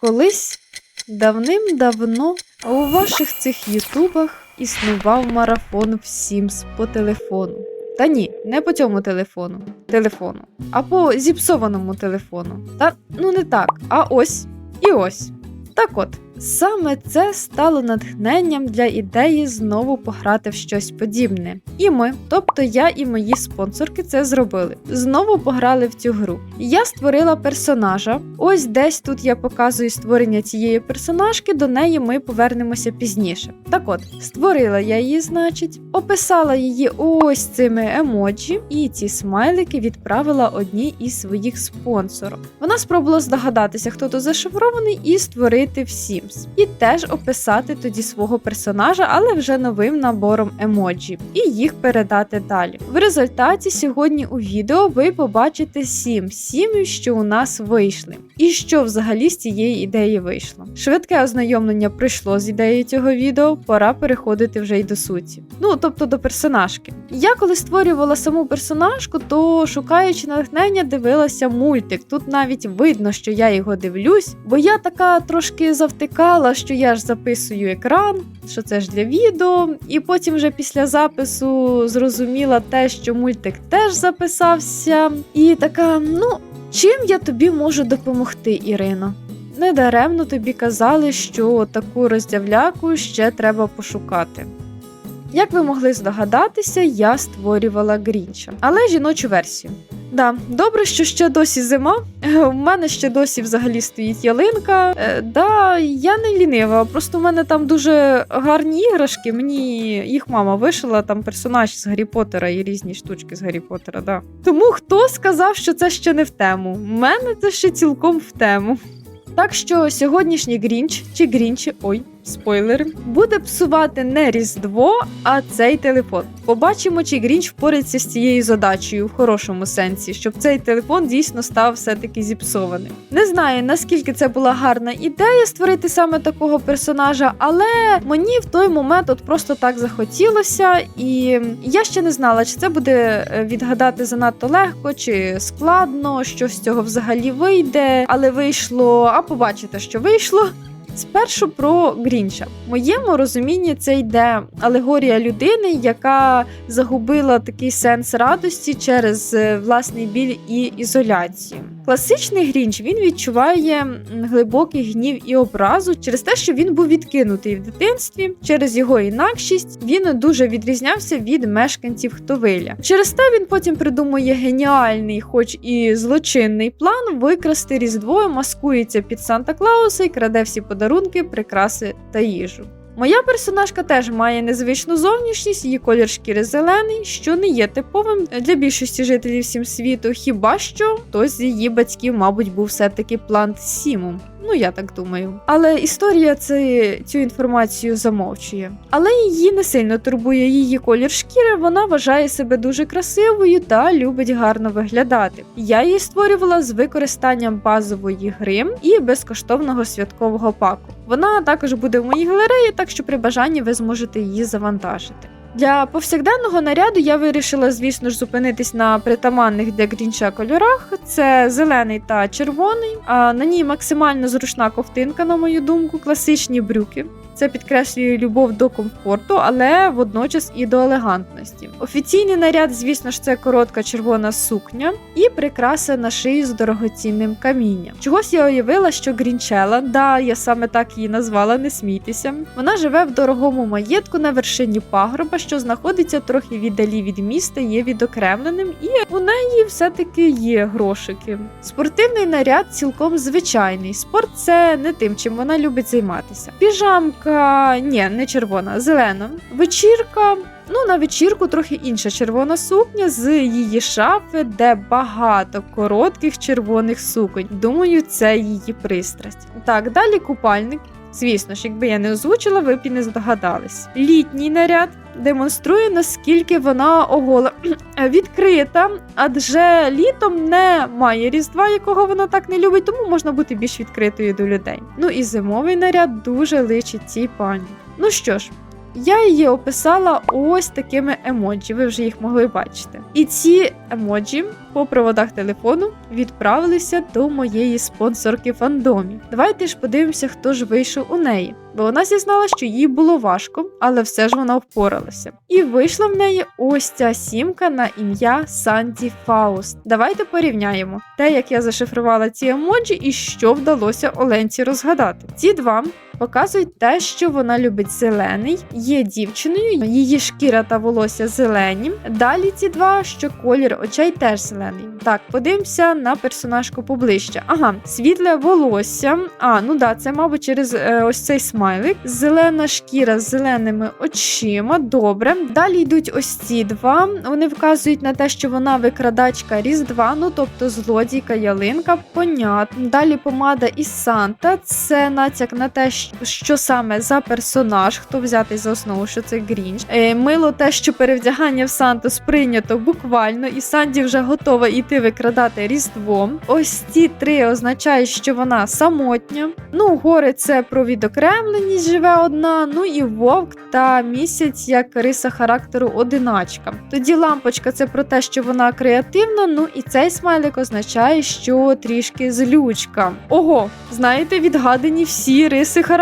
Колись давним-давно у ваших цих ютубах існував марафон в Sims по телефону. Та ні, не по цьому телефону. Телефону, а по зіпсованому телефону. Та ну не так, а ось і ось. Так от, саме це стало натхненням для ідеї знову пограти в щось подібне. І ми, тобто я і мої спонсорки, це зробили. Знову пограли в цю гру. Я створила персонажа. Ось десь тут я показую створення цієї персонажки, до неї ми повернемося пізніше. Так от, створила я її, значить, описала її ось цими емоджі, і ці смайлики відправила одній із своїх спонсорів. Вона спробувала здогадатися, хто тут зашифрований, і створити в Sims. І теж описати тоді свого персонажа, але вже новим набором емоджі, і їх передати далі. В результаті сьогодні у відео ви побачите сім сімів, що у нас вийшли, і що взагалі з цієї ідеї вийшло. Швидке ознайомлення прийшло з ідеєю цього відео, пора переходити вже й до суті. Ну тобто до персонажки. Я коли створювала саму персонажку, то шукаючи натхнення, дивилася мультик. Тут навіть видно, що я його дивлюсь, бо я така трошки завтикала, що я ж записую екран, що це ж для відео, і потім вже після запису зрозуміла те, що мультик теж записався, і така, ну. Чим я тобі можу допомогти, Ірино? Недаремно тобі казали, що таку роздявляку ще треба пошукати. Як ви могли здогадатися, я створювала Грінча, але жіночу версію. Да, добре, що ще досі зима. Е, У мене ще досі взагалі стоїть ялинка. Е, да, я не лінива, просто в мене там дуже гарні іграшки. Мені їх мама вишила, там персонаж з Гаррі Поттера і різні штучки з Гаррі Поттера. Да. Тому хто сказав, що це ще не в тему? У мене це ще цілком в тему. Так що сьогоднішній Грінч чи Грінчі, ой, спойлери, буде псувати не Різдво, а цей телефон. Побачимо, чи Грінч впорається з цією задачею в хорошому сенсі, щоб цей телефон дійсно став все-таки зіпсованим. Не знаю, наскільки це була гарна ідея створити саме такого персонажа, але мені в той момент от просто так захотілося, і я ще не знала, чи це буде е, відгадати занадто легко, чи складно, що з цього взагалі вийде, але вийшло, а побачите, що вийшло. Спершу про Грінча. В моєму розумінні це йде алегорія людини, яка загубила такий сенс радості через е, власний біль і ізоляцію. Класичний Грінч він відчуває глибокий гнів і образу через те, що він був відкинутий в дитинстві. Через його інакшість він дуже відрізнявся від мешканців Хтовиля. Через те він потім придумує геніальний, хоч і злочинний план викрасти різдво, маскується під Санта Клауса і краде всі подарунки, прикраси та їжу. Моя персонажка теж має незвичну зовнішність, її колір шкіри зелений, що не є типовим для більшості жителів всім світу, хіба що хтось з її батьків, мабуть, був все-таки плант Сімум. Ну, я так думаю. Але історія це, цю інформацію замовчує. Але її не сильно турбує її колір шкіри, вона вважає себе дуже красивою та любить гарно виглядати. Я її створювала з використанням базової гри і безкоштовного святкового паку. Вона також буде в моїй галереї, так що при бажанні ви зможете її завантажити. Для повсякденного наряду я вирішила, звісно ж, зупинитись на притаманних для грінча кольорах. Це зелений та червоний. А на ній максимально зручна ковтинка, на мою думку, класичні брюки. Це підкреслює любов до комфорту, але водночас і до елегантності. Офіційний наряд, звісно ж, це коротка червона сукня і прикраса на шиї з дорогоцінним камінням. Чогось я уявила, що Грінчела, да, я саме так її назвала, не смійтеся. Вона живе в дорогому маєтку на вершині пагорба, що знаходиться трохи віддалі від міста, є відокремленим, і у неї все-таки є грошики. Спортивний наряд цілком звичайний. Спорт це не тим, чим вона любить займатися. Піжамка, ні, не червона, зелена. Вечірка. Ну, на вечірку трохи інша червона сукня з її шафи, де багато коротких червоних суконь. Думаю, це її пристрасть. Так, далі купальник. Звісно ж, якби я не озвучила, ви б і не здогадались. Літній наряд демонструє, наскільки вона огола відкрита, адже літом немає різдва, якого вона так не любить, тому можна бути більш відкритою до людей. Ну і зимовий наряд дуже личить цій пані. Ну що ж, Я її описала ось такими емоджі. Ви вже їх могли бачити. І ці емоджі по проводах телефону відправилися до моєї спонсорки фандомі. Давайте ж подивимося, хто ж вийшов у неї. Бо вона зізнала, що їй було важко, але все ж вона впоралася. І вийшла в неї ось ця сімка на ім'я Санді Фауст. Давайте порівняємо те, як я зашифрувала ці емоджі, і що вдалося Оленці розгадати. Ці два показують те, що вона любить зелений, є дівчиною, її шкіра та волосся зелені. Далі ці два, що колір очей теж зелений. Так, подивимося на персонажку поближче. Ага, світле волосся. А, ну да, це, мабуть, через е, ось цей смайлик. Зелена шкіра з зеленими очима. Добре. Далі йдуть ось ці два. Вони вказують на те, що вона викрадачка Різдва, ну тобто злодійка ялинка. Понятно. Далі помада із Санта. Це натяк на те, що саме за персонаж, хто взятий за основу, що це Грінч. Е, мило те, що перевдягання в Санту сприйнято буквально, і Санді вже готова йти викрадати Різдво. Ось ці три означають, що вона самотня. Ну, гори це про відокремленість живе одна. Ну і вовк та місяць як риса характеру одиначка. Тоді лампочка це про те, що вона креативна. Ну і цей смайлик означає, що трішки злючка. Ого, знаєте, відгадані всі риси характеру.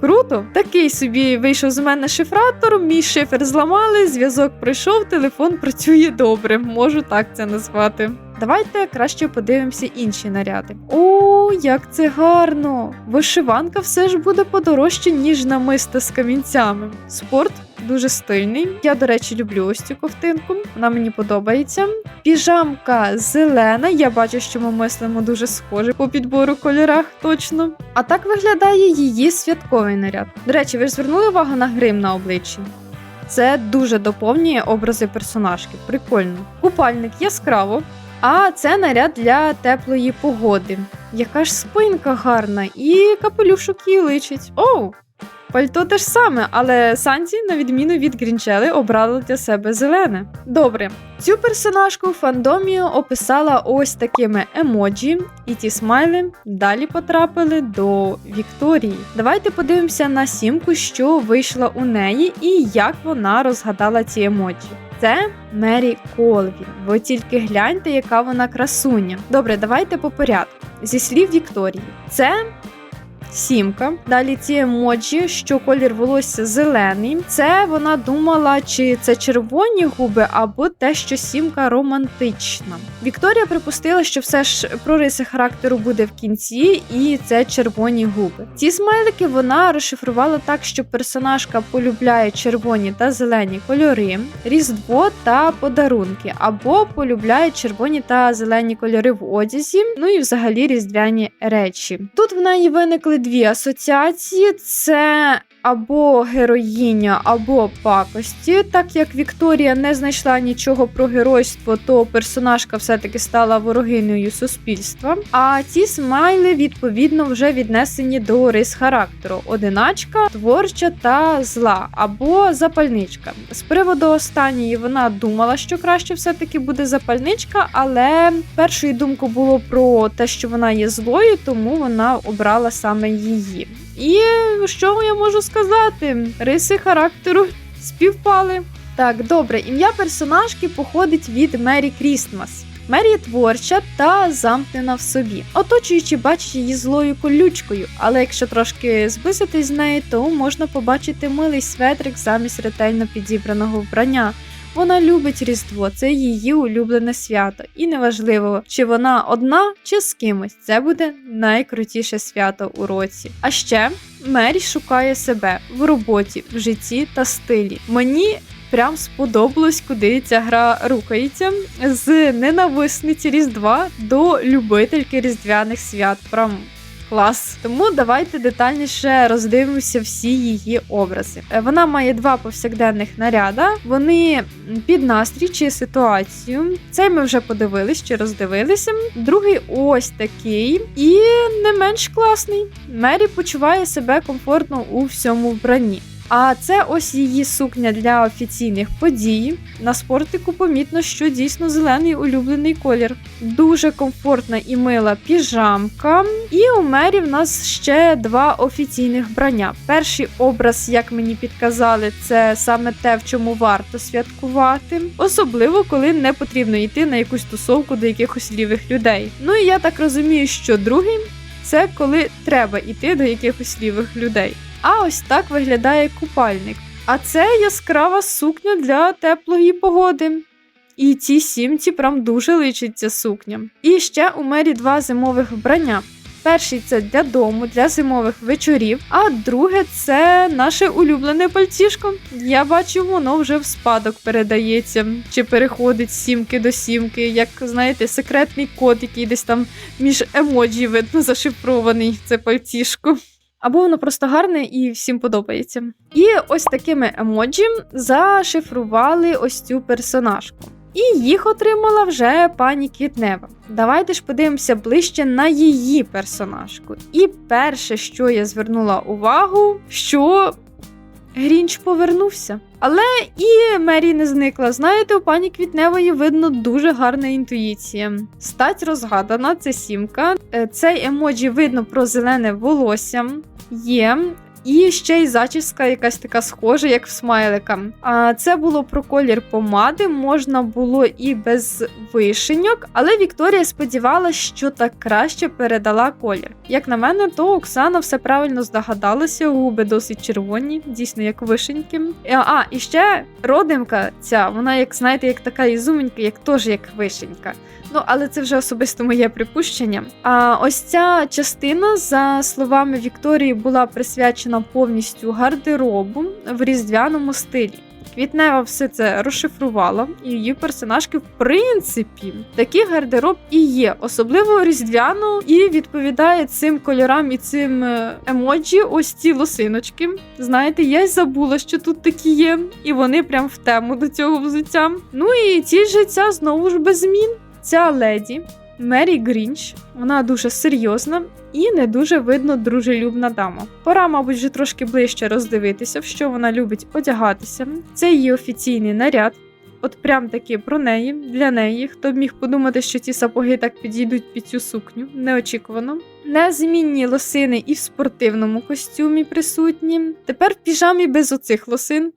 Круто, такий собі вийшов з мене шифратор, мій шифер зламали, зв'язок пройшов, телефон працює добре, можу так це назвати. Давайте краще подивимося інші наряди. О, як це гарно! Вишиванка все ж буде подорожче, ніж намиста з камінцями. Спорт дуже стильний. Я, до речі, люблю ось цю ковтинку. Вона мені подобається. Піжамка зелена. Я бачу, що ми мислимо дуже схоже по підбору кольорах, точно. А так виглядає її святковий наряд. До речі, ви ж звернули увагу на грим на обличчі? Це дуже доповнює образи персонажки. Прикольно. Купальник яскраво. А це наряд для теплої погоди. Яка ж спинка гарна, і капелюшок їй личить. Оу! Пальто те ж саме, але Санті, на відміну від Грінчели, обрала для себе зелене. Добре, цю персонажку в фандомі описала ось такими емоджі, і ті смайли далі потрапили до Вікторії. Давайте подивимося на сімку, що вийшла у неї, і як вона розгадала ці емоджі. Це Мері Колвін. Ви тільки гляньте, яка вона красуня. Добре, давайте по порядку. Зі слів Вікторії, це сімка. Далі ці емоджі, що колір волосся зелений. Це вона думала, чи це червоні губи, або те, що сімка романтична. Вікторія припустила, що все ж про риси характеру буде в кінці, і це червоні губи. Ці смайлики вона розшифрувала так, що персонажка полюбляє червоні та зелені кольори, різдво та подарунки, або полюбляє червоні та зелені кольори в одязі, ну і взагалі різдвяні речі. Тут в неї виникли дві асоціації: це або героїня, або пакості. Так як Вікторія не знайшла нічого про геройство, то персонажка все-таки стала ворогинею суспільства. А ці смайли відповідно вже віднесені до рис характеру: одиначка, творча та зла, або запальничка. З приводу останньої вона думала, що краще все-таки буде запальничка, але першою думку було про те, що вона є злою, тому вона обрала саме її. І що я можу сказати? Риси характеру співпали. Так, добре, ім'я персонажки походить від Мері Крістмас. Мері творча та замкнена в собі. Оточуючи, бачить її злою колючкою, але якщо трошки зблизитись з нею, то можна побачити милий светрик замість ретельно підібраного вбрання. Вона любить Різдво, це її улюблене свято, і неважливо, чи вона одна, чи з кимось. Це буде найкрутіше свято у році. А ще Мері шукає себе в роботі, в житті та стилі. Мені прям сподобалось, куди ця гра рухається з ненависниці Різдва до любительки різдвяних свят. Прям Клас. Тому давайте детальніше роздивимося всі її образи. Е, Вона має два повсякденних наряда. Вони під настрій чи ситуацію. Цей ми вже подивились чи роздивилися. Другий ось такий і не менш класний. Мері почуває себе комфортно у всьому вбранні. А це ось її сукня для офіційних подій. На спортику помітно, що дійсно зелений улюблений колір. Дуже комфортна і мила піжамка. І у мері в нас ще два офіційних вбрання. Перший образ, як мені підказали, це саме те, в чому варто святкувати, особливо коли не потрібно йти на якусь тусовку до якихось лівих людей. Ну і я так розумію, що другий це коли треба йти до якихось лівих людей. А ось так виглядає купальник. А це яскрава сукня для теплої погоди. І цій сімці прям дуже личить ця сукня. І ще у мері два зимових вбрання. Перший це для дому, для зимових вечорів, а друге це наше улюблене пальтішко. Я бачу, воно вже в спадок передається чи переходить з сімки до сімки, як знаєте, секретний код, який десь там між емоджі видно зашифрований. Це пальтішко. Або воно просто гарне і всім подобається. І ось такими емоджі зашифрували ось цю персонажку. І їх отримала вже пані Квітнева. Давайте ж подивимося ближче на її персонажку. І перше, що я звернула увагу, що Грінч повернувся. Але і Мері не зникла. Знаєте, у пані Квітневої видно дуже гарна інтуїція. Стать розгадана, це сімка. Е, Цей емоджі видно про зелене волосся. Є. І ще й зачіска якась така схожа, як в смайлика. А це було про колір помади, можна було і без вишеньок, але Вікторія сподівалася, що так краще передала колір. Як на мене, то Оксана все правильно здогадалася, губи досить червоні, дійсно як вишеньки. А, і ще родимка ця, вона, як знаєте, як така ізюменька, як теж як вишенька. Ну, але це вже особисто моє припущення. А ось ця частина, за словами Вікторії, була присвячена повністю гардеробу в різдвяному стилі. Квітнева все це розшифрувала, і її персонажки, в принципі, такий гардероб і є, особливо різдвяно, і відповідає цим кольорам і цим е, емоджі. Ось ці лосиночки. Знаєте, я й забула, що тут такі є, і вони прям в тему до цього взуття. Ну і ті життя знову ж без змін. Ця леді Мері Грінч, вона дуже серйозна і не дуже видно дружелюбна дама. Пора, мабуть, вже трошки ближче роздивитися, в що вона любить одягатися. Це її офіційний наряд. От прям таки про неї, для неї. Хто б міг подумати, що ці сапоги так підійдуть під цю сукню, неочікувано. Незмінні лосини і в спортивному костюмі присутні. Тепер в піжамі без оцих лосин.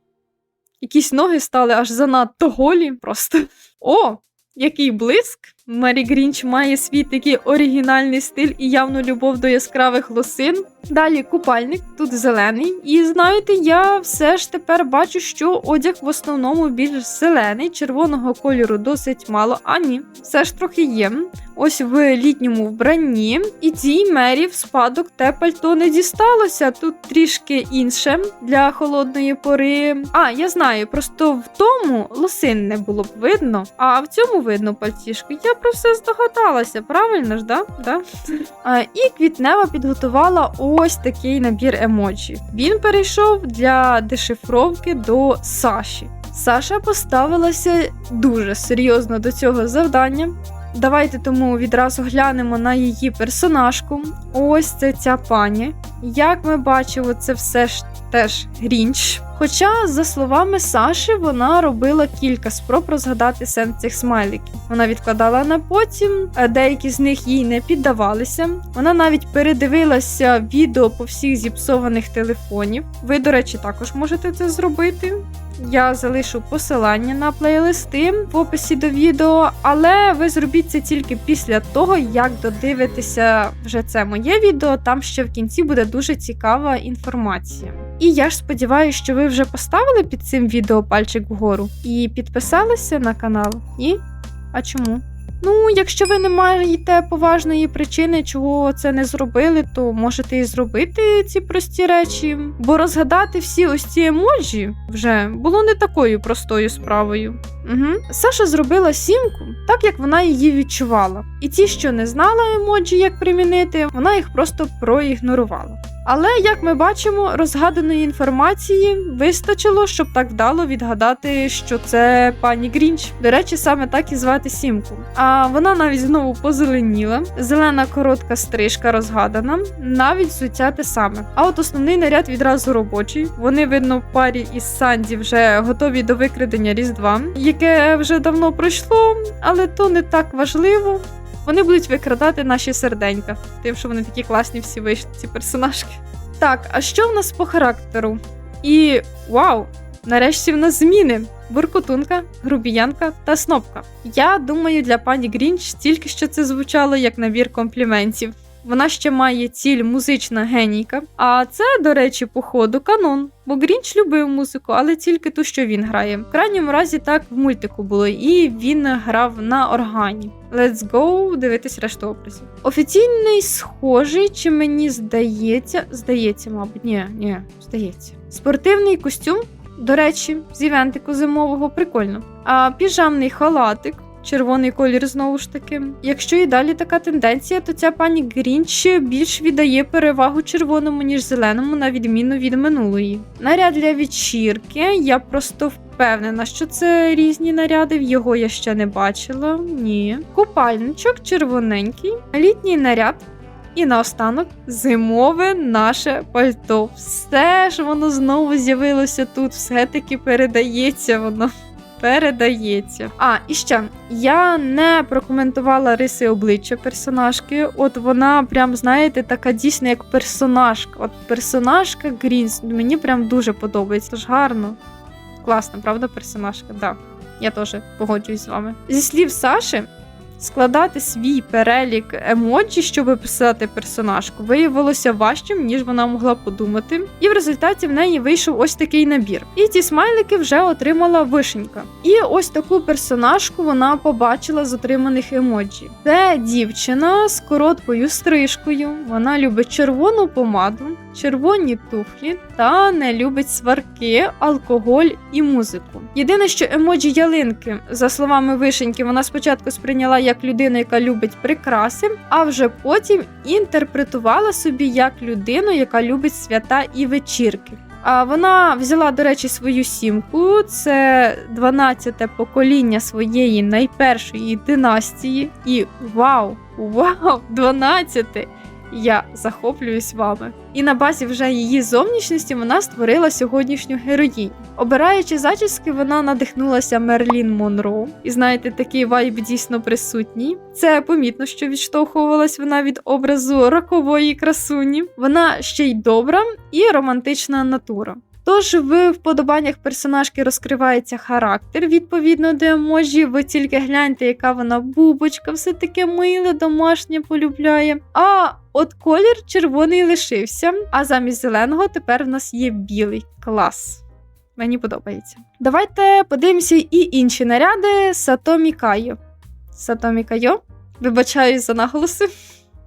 Якісь ноги стали аж занадто голі. Просто о! Який блиск! Мері Грінч має свій такий оригінальний стиль і явну любов до яскравих лосин. Далі купальник, тут зелений. І знаєте, я все ж тепер бачу, що одяг в основному більш зелений, червоного кольору досить мало. А ні, все ж трохи є. Ось в літньому вбранні. І цій мері в спадок те пальто не дісталося. Тут трішки інше для холодної пори. А, я знаю, просто в тому лосин не було б видно, а в цьому видно пальтішку. Я про все здогадалася, правильно ж, да? да? А, і Квітнева підготувала ось такий набір емоджі. Він перейшов для дешифровки до Саші. Саша поставилася дуже серйозно до цього завдання. Давайте тому відразу глянемо на її персонажку. Ось це ця пані. Як ми бачимо, це все ж теж Грінч. Хоча, за словами Саші, вона робила кілька спроб розгадати сенс цих смайликів. Вона відкладала на потім, а деякі з них їй не піддавалися. Вона навіть передивилася відео по всіх зіпсованих телефонів. Ви, до речі, також можете це зробити. Я залишу посилання на плейлисти в описі до відео, але ви зробіть це тільки після того, як додивитеся вже це моє відео. Там ще в кінці буде дуже цікава інформація. І я ж сподіваюся, що ви вже поставили під цим відео пальчик вгору і підписалися на канал. Ні? А чому? Ну, якщо ви не маєте поважної причини, чого це не зробили, то можете і зробити ці прості речі. Бо розгадати всі ось ці емоджі вже було не такою простою справою. Угу. Саша зробила сімку так, як вона її відчувала. І ті, що не знала емоджі, як примінити, вона їх просто проігнорувала. Але як ми бачимо, розгаданої інформації вистачило, щоб так вдало відгадати, що це пані Грінч. До речі, саме так і звати сімку. А вона навіть знову позеленіла. Зелена коротка стрижка розгадана, навіть взуття те саме. А от основний наряд відразу робочий. Вони видно в парі із Санді вже готові до викрадення Різдва, яке вже давно пройшло, але то не так важливо. Вони будуть викрадати наші серденька, тим, що вони такі класні всі вийшли, ці персонажки. Так, а що в нас по характеру? І вау! Нарешті в нас зміни: буркотунка, грубіянка та снопка. Я думаю, для пані Грінч тільки що це звучало як набір компліментів. Вона ще має ціль музична генійка. А це, до речі, походу канон. Бо Грінч любив музику, але тільки ту, що він грає. В крайньому разі так в мультику було, і він грав на органі. Let's go дивитись решту образів. Офіційний схожий, чи мені здається, здається, мабуть, ні, ні, здається. Спортивний костюм, до речі, з івентику зимового прикольно. А піжамний халатик. Червоний колір знову ж таки. Якщо і далі така тенденція, то ця пані Грінч більш віддає перевагу червоному, ніж зеленому, на відміну від минулої. Наряд для вечірки. Я просто впевнена, що це різні наряди. Його я ще не бачила. Ні. Купальничок червоненький, літній наряд. І наостанок зимове наше пальто. Все ж воно знову з'явилося тут, все-таки передається воно. Передається. А, і ще я не прокоментувала риси обличчя персонажки. От вона, прям, знаєте, така дійсно як персонажка. От персонажка Грінс мені прям дуже подобається. Тож гарно. Класна, правда, персонажка? Да. Я теж погоджуюсь з вами. Зі слів Саші, складати свій перелік емоджі, щоб описати персонажку, виявилося важчим, ніж вона могла подумати. І в результаті в неї вийшов ось такий набір. І ці смайлики вже отримала вишенька. І ось таку персонажку вона побачила з отриманих емоджі. Це дівчина з короткою стрижкою. Вона любить червону помаду, червоні туфлі та не любить сварки, алкоголь і музику. Єдине, що емоджі ялинки, за словами вишеньки, вона спочатку сприйняла як людину, яка любить прикраси, а вже потім інтерпретувала собі як людину, яка любить свята і вечірки. А вона взяла, до речі, свою сімку. Це 12-те покоління своєї найпершої династії. І вау! Вау! 12-те! Я захоплююсь вами. І на базі вже її зовнішності вона створила сьогоднішню героїню. Обираючи зачіски, вона надихнулася Мерлін Монро. І знаєте, такий вайб дійсно присутній. Це помітно, що відштовхувалась вона від образу рокової красуні. Вона ще й добра і романтична натура. Тож в вподобаннях персонажки розкривається характер відповідно до еможі. Ви тільки гляньте, яка вона бубочка, все таке миле, домашнє полюбляє. А от колір червоний лишився, а замість зеленого тепер в нас є білий клас. Мені подобається. Давайте подивимося і інші наряди Сатомі Кайо. Сатомі Кайо? Вибачаюсь за наголоси.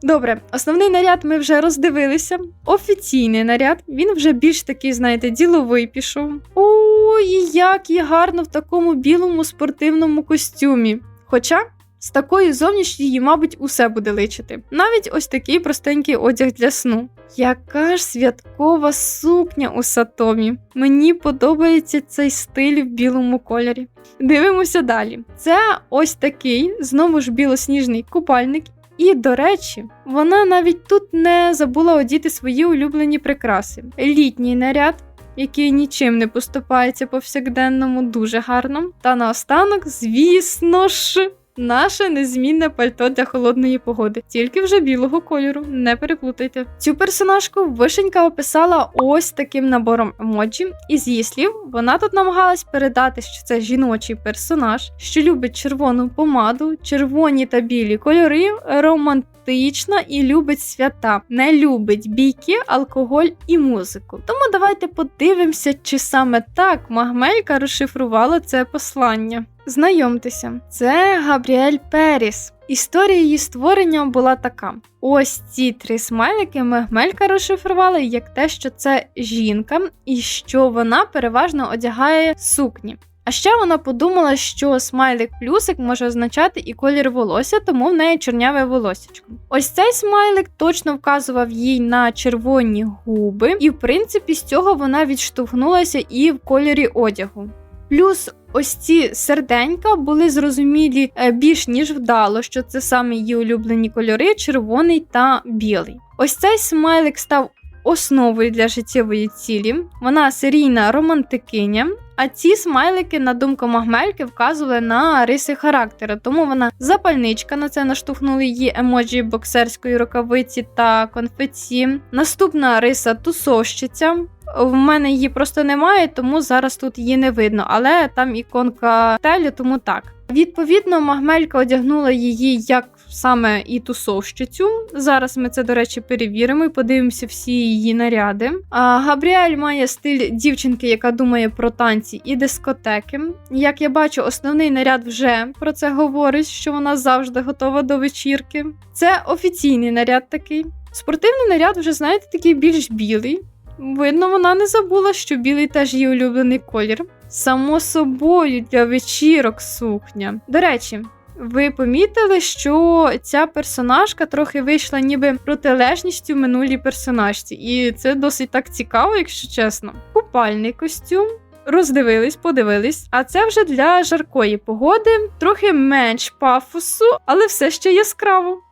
Добре, основний наряд ми вже роздивилися. Офіційний наряд, він вже більш такий, знаєте, діловий пішов. Ой, як є гарно в такому білому спортивному костюмі. Хоча з такою зовнішньою її, мабуть, усе буде личити. Навіть ось такий простенький одяг для сну. Яка ж святкова сукня у Сатомі. Мені подобається цей стиль в білому кольорі. Дивимося далі. Це ось такий, знову ж білосніжний купальник. І, до речі, вона навіть тут не забула одіти свої улюблені прикраси. Літній наряд, який нічим не поступається повсякденному, дуже гарно. Та наостанок, звісно ж, наше незмінне пальто для холодної погоди, тільки вже білого кольору, не переплутайте. Цю персонажку вишенька описала ось таким набором емоджі, і з її слів вона тут намагалась передати, що це жіночий персонаж, що любить червону помаду, червоні та білі кольори, романтична і любить свята, не любить бійки, алкоголь і музику. Тому давайте подивимося, чи саме так Магмелька розшифрувала це послання. Знайомтеся, це Габріель Періс. Історія її створення була така: ось ці три смайлики Мегмелька розшифрувала як те, що це жінка, і що вона переважно одягає сукні. А ще вона подумала, що смайлик плюсик може означати і колір волосся, тому в неї чорняве волосечко. Ось цей смайлик точно вказував їй на червоні губи, і в принципі з цього вона відштовхнулася і в кольорі одягу. Плюс ось ці серденька були зрозумілі е, більш ніж вдало, що це саме її улюблені кольори червоний та білий. Ось цей смайлик став основою для життєвої цілі. Вона серійна романтикиня. А ці смайлики, на думку Магмельки, вказували на риси характеру, тому вона запальничка на це наштовхнули її емоджі боксерської рукавиці та конфеті. Наступна риса тусовщиця. В мене її просто немає, тому зараз тут її не видно, але там іконка телю, тому так. Відповідно, Магмелька одягнула її як саме і тусовщицю. Зараз ми це, до речі, перевіримо і подивимося всі її наряди. А Габріель має стиль дівчинки, яка думає про танці і дискотеки. Як я бачу, основний наряд вже про це говорить, що вона завжди готова до вечірки. Це офіційний наряд такий. Спортивний наряд, вже знаєте, такий більш білий. Видно, вона не забула, що білий теж її улюблений колір. Само собою для вечірок сукня. До речі, ви помітили, що ця персонажка трохи вийшла ніби протилежністю минулій персонажці, і це досить так цікаво, якщо чесно. Купальний костюм. Роздивились, подивились. А це вже для жаркої погоди, трохи менш пафосу, але все ще яскраво.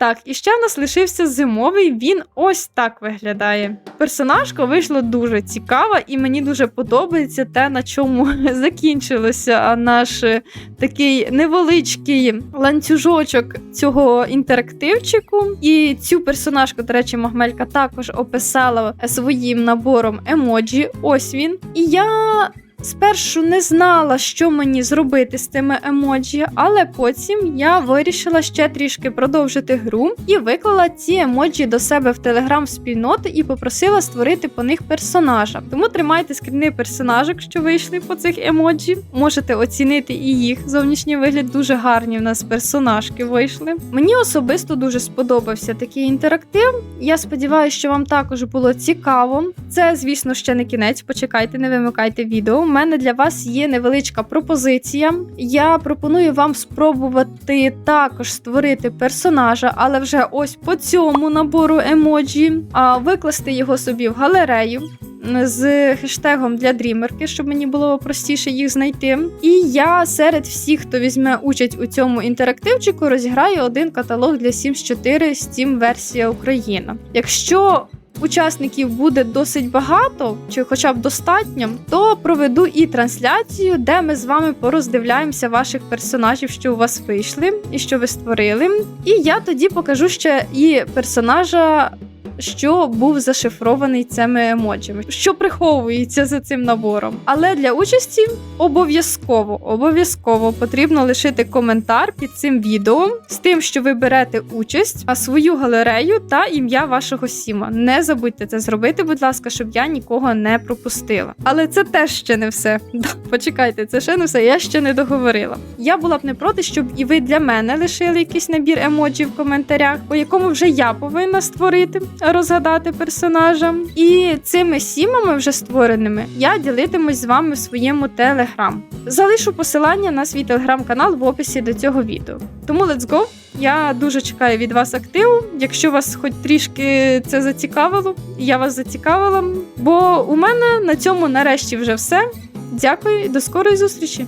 Так, і ще в нас лишився зимовий, він ось так виглядає. Персонажка вийшла дуже цікава, і мені дуже подобається те, на чому закінчилося наш е, такий невеличкий ланцюжочок цього інтерактивчику. І цю персонажку, до речі, Магмелька також описала своїм набором емоджі. Ось він. І я Спершу не знала, що мені зробити з тими емоджі, але потім я вирішила ще трішки продовжити гру і виклала ці емоджі до себе в телеграм-спільноту і попросила створити по них персонажа. Тому тримайте скріни персонажок, що вийшли по цих емоджі. Можете оцінити і їх. Зовнішній вигляд дуже гарні в нас персонажки вийшли. Мені особисто дуже сподобався такий інтерактив. Я сподіваюся, що вам також було цікаво. Це, звісно, ще не кінець. Почекайте, не вимикайте відео мене для вас є невеличка пропозиція. Я пропоную вам спробувати також створити персонажа, але вже ось по цьому набору емоджі, а викласти його собі в галерею. З хештегом для дрімерки, щоб мені було простіше їх знайти. І я серед всіх, хто візьме участь у цьому інтерактивчику, розіграю один каталог для Sims 4 Steam версія Україна. Якщо учасників буде досить багато, чи хоча б достатньо, то проведу і трансляцію, де ми з вами пороздивляємося ваших персонажів, що у вас вийшли і що ви створили. І я тоді покажу ще і персонажа. Що був зашифрований цими емоджами, що приховується за цим набором. Але для участі обов'язково обов'язково потрібно лишити коментар під цим відео з тим, що ви берете участь, а свою галерею та ім'я вашого сіма. Не забудьте це зробити, будь ласка, щоб я нікого не пропустила. Але це теж ще не все. Почекайте, це ще не все. Я ще не договорила. Я була б не проти, щоб і ви для мене лишили якийсь набір емоджі в коментарях, по якому вже я повинна створити, розгадати персонажа. І цими сімами вже створеними я ділитимусь з вами в своєму телеграм. Залишу посилання на свій телеграм-канал в описі до цього відео. Тому let's go! Я дуже чекаю від вас активу. Якщо вас хоч трішки це зацікавило, я вас зацікавила. Бо у мене на цьому нарешті вже все. Дякую і до скорої зустрічі!